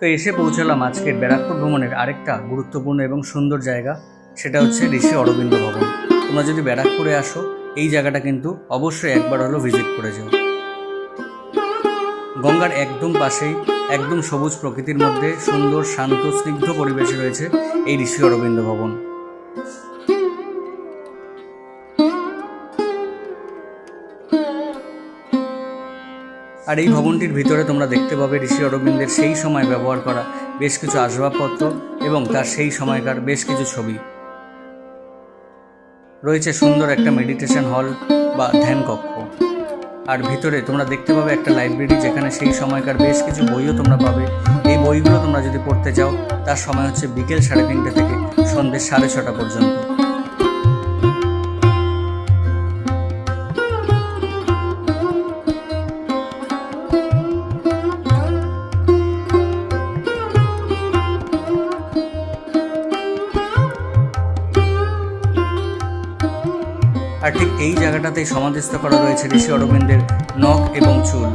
তো এসে পৌঁছালাম আজকের ব্যারাকপুর ভ্রমণের আরেকটা গুরুত্বপূর্ণ এবং সুন্দর জায়গা, সেটা হচ্ছে ঋষি অরবিন্দ ভবন। তোমরা যদি ব্যারাকপুরে আসো, এই জায়গাটা কিন্তু অবশ্যই একবার হলো ভিজিট করে যাও। গঙ্গার একদম পাশেই, একদম সবুজ প্রকৃতির মধ্যে সুন্দর, শান্ত, স্নিগ্ধ পরিবেশে রয়েছে এই ঋষি অরবিন্দ ভবন। আর এই ভবনটির ভিতরে তোমরা দেখতে পাবে ঋষি অরবিন্দের সেই সময় ব্যবহার করা বেশ কিছু আসবাবপত্র এবং তার সেই সময়কার বেশ কিছু ছবি। রয়েছে সুন্দর একটা মেডিটেশন হল বা ধ্যান কক্ষ। আর ভিতরে তোমরা দেখতে পাবে একটা লাইব্রেরি যেখানে সেই সময়কার বেশ কিছু বইও তোমরা পাবে। এই বইগুলো তোমরা যদি পড়তে চাও, তার সময় হচ্ছে বিকেল সাড়ে তিনটে থেকে সন্ধ্যে সাড়ে ছটা পর্যন্ত। আর ঠিক এই জায়গাটাতেই সমাধিস্থ করা রয়েছে ঋষি অরবিন্দের নখ এবং চুল।